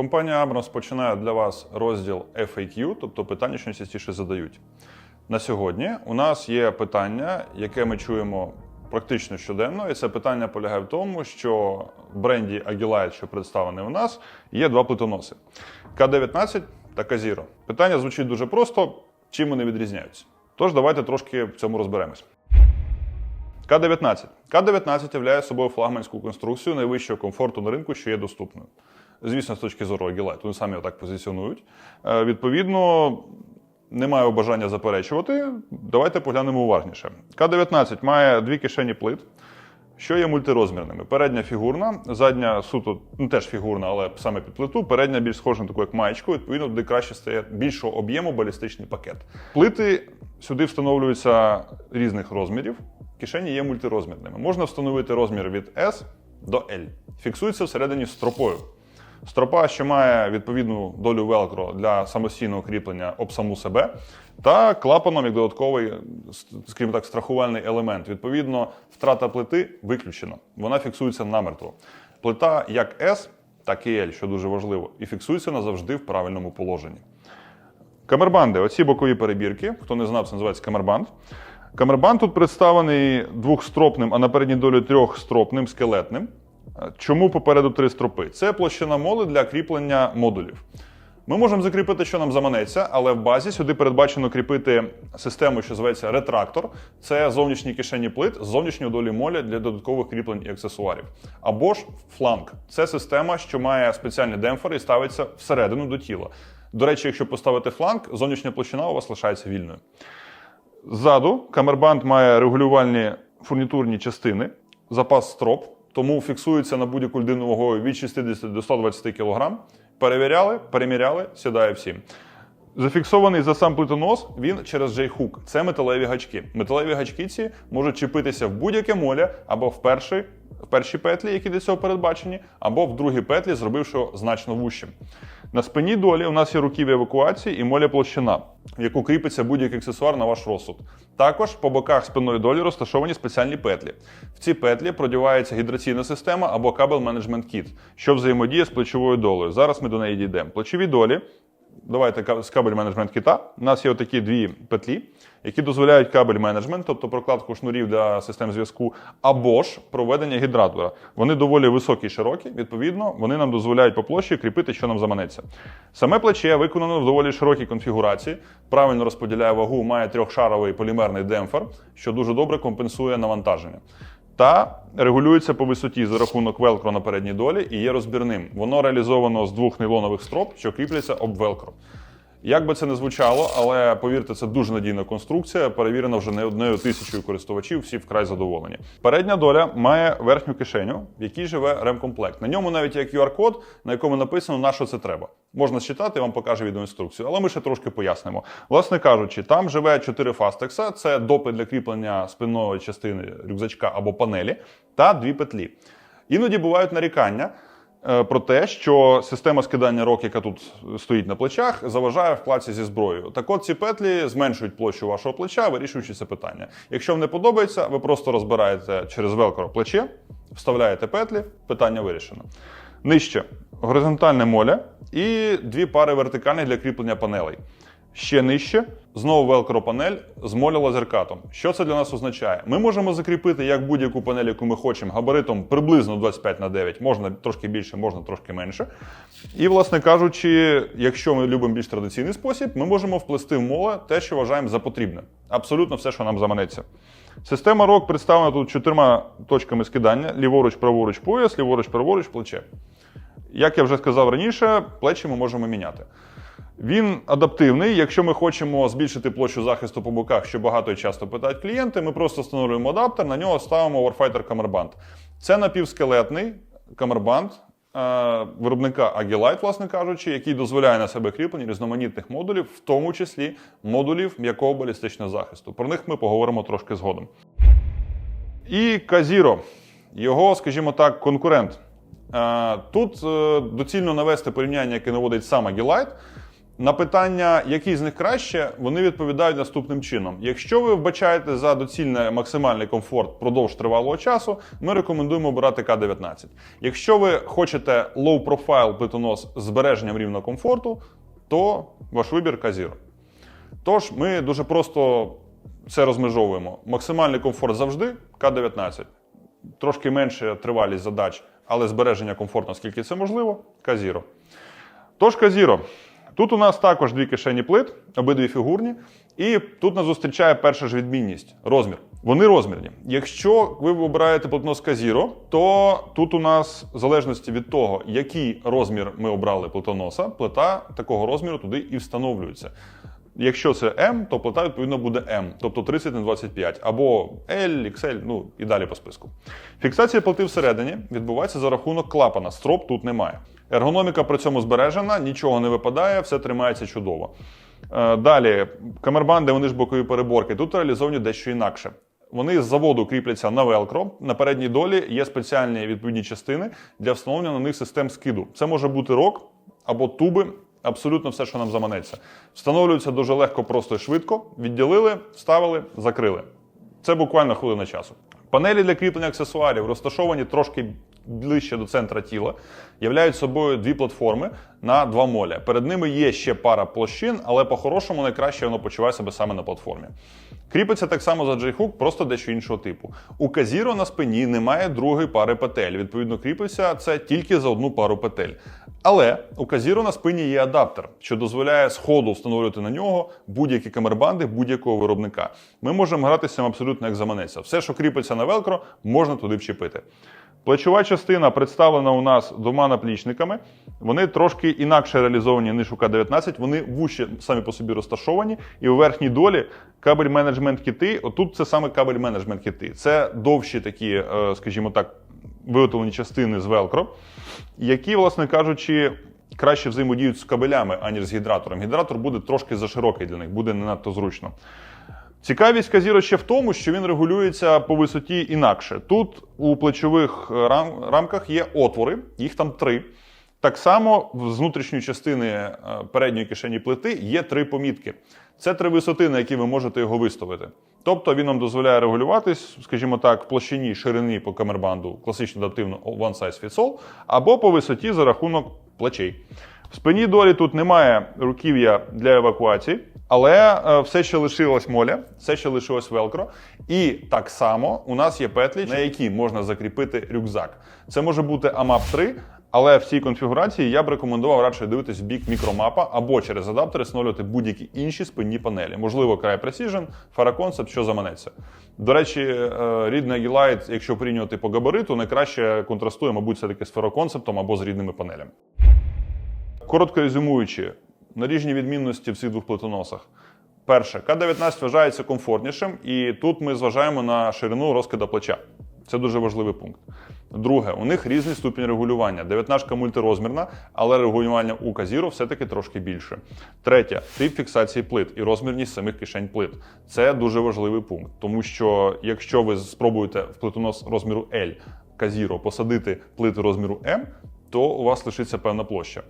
Компанія Abrams починає для вас розділ FAQ, тобто питання, що найчастіше задають. На сьогодні у нас є питання, яке ми чуємо практично щоденно, і це питання полягає в тому, що в бренді Agilite, що представлений у нас, є два плитоноси: К-19 та К-Zero. Питання звучить дуже просто: чим вони відрізняються? Тож давайте трошки в цьому розберемось. К-19. К-19 являє собою флагманську конструкцію найвищого комфорту на ринку, що є доступною. Звісно, з точки зору Agilite, вони самі отак позиціонують. Е, Відповідно, не маю бажання заперечувати. Давайте поглянемо уважніше. К-19 має дві кишені плит, що є мультирозмірними. Передня фігурна, задня суто ну, теж фігурна, але саме під плиту. Передня більш схожа на таку, як маєчку, відповідно, туди краще стає більшого об'єму балістичний пакет. Плити сюди встановлюються різних розмірів. Кишені є мультирозмірними. Можна встановити розмір від S до L. Фіксується всередині стропою. Стропа, що має відповідну долю велкро для самостійного кріплення об саму себе, та клапаном як додатковий, скажімо так, страхувальний елемент. Відповідно, втрата плити виключена. Вона фіксується намертво. Плита як S, так і L, що дуже важливо, і фіксується назавжди в правильному положенні. Камербанди, оці бокові перебірки. Хто не знав, це називається камербанд. Камербанд тут представлений двохстропним, а на передній долі трьохстропним скелетним. Чому попереду три стропи? Це площина моли для кріплення модулів. Ми можемо закріпити, що нам заманеться, але в базі сюди передбачено кріпити систему, що зветься ретрактор. Це зовнішні кишені плит з зовнішньої долі моля для додаткових кріплень і аксесуарів. Або ж фланг. Це система, що має спеціальні демпфери і ставиться всередину до тіла. До речі, якщо поставити фланг, зовнішня площина у вас лишається вільною. Ззаду камербанд має регулювальні фурнітурні частини, запас строп, тому фіксується на будь-яку людину вагою від 60 до 120 кг. Перевіряли, переміряли, сідає всім. Зафіксований за сам плитонос він через J-hook. Це металеві гачки. Металеві гачки ці можуть чіпитися в будь-яке моля або в першій, в першій петлі, які для цього передбачені, або в другій петлі, зробивши його значно вущим. На спині долі у нас є руків'я евакуації і моля площина, в яку кріпиться будь-який аксесуар на ваш розсуд. Також по боках спинної долі розташовані спеціальні петлі. В ці петлі продівається гідраційна система або кабель менеджмент кіт, що взаємодіє з плечовою долею. Зараз ми до неї дійдемо. Плечові долі. Давайте з кабель менеджмент кіта. У нас є отакі дві петлі, які дозволяють кабель менеджмент, тобто прокладку шнурів для систем зв'язку, або ж проведення гідратора. Вони доволі високі і широкі, відповідно, вони нам дозволяють по площі кріпити, що нам заманеться. Саме плече виконано в доволі широкій конфігурації, правильно розподіляє вагу, має трьохшаровий полімерний демпфер, що дуже добре компенсує навантаження. Та регулюється по висоті за рахунок велкро на передній долі і є розбірним. Воно реалізовано з двох нейлонових строп, що кріпляться об велкро. Як би це не звучало, але повірте, це дуже надійна конструкція, перевірена вже не одною тисячою користувачів, всі вкрай задоволені. Передня доля має верхню кишеню, в якій живе ремкомплект. На ньому навіть є QR-код, на якому написано, на що це треба. Можна считати, вам покаже відеоінструкцію, але ми ще трошки пояснимо. Власне кажучи, там живе 4 фастекса, це допи для кріплення спинної частини рюкзачка або панелі, та дві петлі. Іноді бувають нарікання про те, що система скидання рок, яка тут стоїть на плечах, заважає вкладці зі зброєю. Так от ці петлі зменшують площу вашого плеча, вирішуючи це питання. Якщо вам не подобається, ви просто розбираєте через велкро плече, вставляєте петлі, питання вирішено. Нижче горизонтальне моля і дві пари вертикальних для кріплення панелей. Ще нижче знову велкро панель з моля лазеркатом. Що це для нас означає? Ми можемо закріпити як будь-яку панель, яку ми хочемо, габаритом приблизно 25 на 9, можна трошки більше, можна трошки менше. І, власне кажучи, якщо ми любимо більш традиційний спосіб, ми можемо вплести в моле те, що вважаємо за потрібне. Абсолютно все, що нам заманеться. Система ROG представлена тут чотирма точками скидання: ліворуч, праворуч, пояс, ліворуч, праворуч, плече. Як я вже сказав раніше, плечі ми можемо міняти. Він адаптивний. Якщо ми хочемо збільшити площу захисту по боках, що багато і часто питають клієнти, ми просто встановлюємо адаптер, на нього ставимо Warfighter камербанд. Це напівскелетний камербанд е, виробника Agilite, власне кажучи, який дозволяє на себе кріплення різноманітних модулів, в тому числі модулів м'якого балістичного захисту. Про них ми поговоримо трошки згодом. І Казіро, його, скажімо так, конкурент. Е, Тут е, доцільно навести порівняння, яке наводить сам Agilite. На питання, який з них краще, вони відповідають наступним чином: якщо ви вбачаєте за доцільний максимальний комфорт впродовж тривалого часу, ми рекомендуємо обирати К-19. Якщо ви хочете low profile плитонос з збереженням рівня комфорту, то ваш вибір К-Zero. Тож ми дуже просто це розмежовуємо. Максимальний комфорт завжди К-19. Трошки менше тривалість задач, але збереження комфорту, наскільки це можливо, К-Zero. Тож К-Zero. Тут у нас також дві кишені плит, обидві фігурні. І тут нас зустрічає перша ж відмінність розмір. Вони розмірні. Якщо ви обираєте плитнос Казіро, то тут у нас, в залежності від того, який розмір ми обрали плитоноса, плита такого розміру туди і встановлюється. Якщо це М, то плита відповідно буде М, тобто 30 на 25, або L, XL, ну і далі по списку. Фіксація плити всередині відбувається за рахунок клапана. Строп тут немає. Ергономіка при цьому збережена, нічого не випадає, все тримається чудово. Е, Далі, камербанди, вони ж бокові переборки. Тут реалізовані дещо інакше. Вони з заводу кріпляться на велкро. На передній долі є спеціальні відповідні частини для встановлення на них систем скиду. Це може бути рок або туби, абсолютно все, що нам заманеться. Встановлюється дуже легко, просто і швидко. Відділили, вставили, закрили. Це буквально хвилина часу. Панелі для кріплення аксесуарів розташовані трошки ближче до центра тіла, являють собою дві платформи на два моля. Перед ними є ще пара площин, але по-хорошому найкраще воно почуває себе саме на платформі. Кріпиться так само за J-Hook, просто дещо іншого типу. У Казіро на спині немає другої пари петель. Відповідно, кріпиться це тільки за одну пару петель. Але у Казіро на спині є адаптер, що дозволяє сходу встановлювати на нього будь-які камербанди будь-якого виробника. Ми можемо гратися абсолютно як заманеться. Все, що кріпиться на велкро, можна туди вчепити. Плечова частина представлена у нас двома наплічниками. Вони трошки інакше реалізовані, ніж у К-19. Вони вужче самі по собі розташовані. І у верхній долі кабель менеджмент кіти. Отут це саме кабель менеджмент кіти. Це довші такі, е, скажімо так, виготовлені частини з велкро, які, власне кажучи, краще взаємодіють з кабелями, аніж з гідратором. Гідратор буде трошки заширокий для них, буде не надто зручно. Цікавість Казіро ще в тому, що він регулюється по висоті інакше. Тут у плечових е, рам- рамках є отвори, їх там три. Так само з внутрішньої частини е, передньої кишені плити є три помітки. Це три висоти, на які ви можете його виставити. Тобто він вам дозволяє регулюватись, скажімо так, площині ширини по камербанду, класично адаптивно one size fits all, або по висоті за рахунок плечей. В спині долі тут немає руків'я для евакуації, але е, все ще лишилось моля, все ще лишилось велкро. І так само у нас є петлі, на які можна закріпити рюкзак. Це може бути AMAP 3, але в цій конфігурації я б рекомендував радше дивитись в бік мікромапа або через адаптери встановлювати будь-які інші спинні панелі. Можливо, Cry Precision, Concept, що заманеться. До речі, е, рідний Agilite, якщо порівнювати по габариту, найкраще контрастує, мабуть, все-таки з Fara Concept або з рідними панелями. Коротко резюмуючи, наріжні відмінності в цих двох плитоносах. Перше, К-19 вважається комфортнішим, і тут ми зважаємо на ширину розкида плеча. Це дуже важливий пункт. Друге, у них різний ступінь регулювання. 19 мультирозмірна, але регулювання у Казіро все-таки трошки більше. Третє тип фіксації плит і розмірність самих кишень плит. Це дуже важливий пункт, тому що якщо ви спробуєте в плитонос розміру L Казіро посадити плити розміру М, то у вас лишиться певна площа.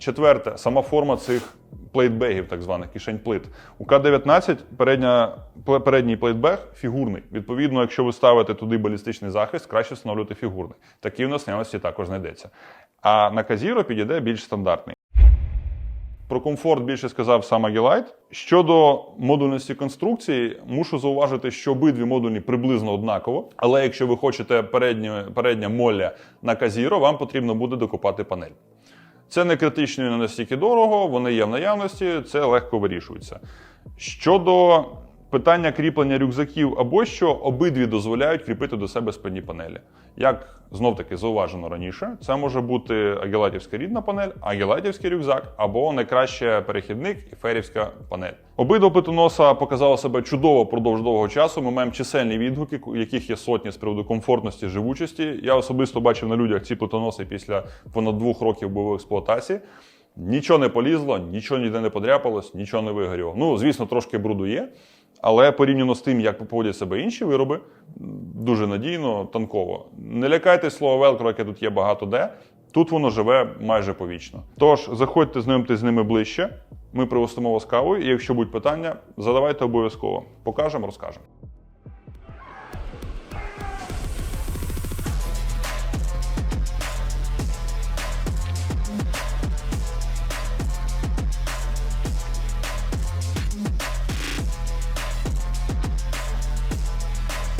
Четверте, сама форма цих плейтбегів, так званих кишень плит. У К-19 передня, передній плейтбег фігурний. Відповідно, якщо ви ставите туди балістичний захист, краще встановлювати фігурний. Такий в нас наявності також знайдеться. А на Казіро підійде більш стандартний. Про комфорт більше сказав сам Agilite. Щодо модульності конструкції, мушу зауважити, що обидві модульні приблизно однаково. Але якщо ви хочете переднє, передня молля на Казіро, вам потрібно буде докупати панель. Це не критично і не настільки дорого, вони є в наявності, це легко вирішується. Щодо питання кріплення рюкзаків або що, обидві дозволяють кріпити до себе спинні панелі. Як знов таки зауважено раніше, це може бути агілатівська рідна панель, агілатівський рюкзак або найкраще перехідник і ферівська панель. Обидва плитоноса показали себе чудово впродовж довгого часу. Ми маємо чисельні відгуки, яких є сотні з приводу комфортності, живучості. Я особисто бачив на людях ці плитоноси після понад двох років бойової експлуатації. Нічого не полізло, нічого ніде не подряпалось, нічого не вигоріло. Ну, звісно, трошки бруду є, але порівняно з тим, як поводять себе інші вироби, дуже надійно, танково. Не лякайтесь слова велкро, яке тут є багато де. Тут воно живе майже повічно. Тож заходьте знайомтесь з ними ближче. Ми пригостимо вас кавою, і якщо будуть питання, задавайте обов'язково. Покажемо, розкажемо.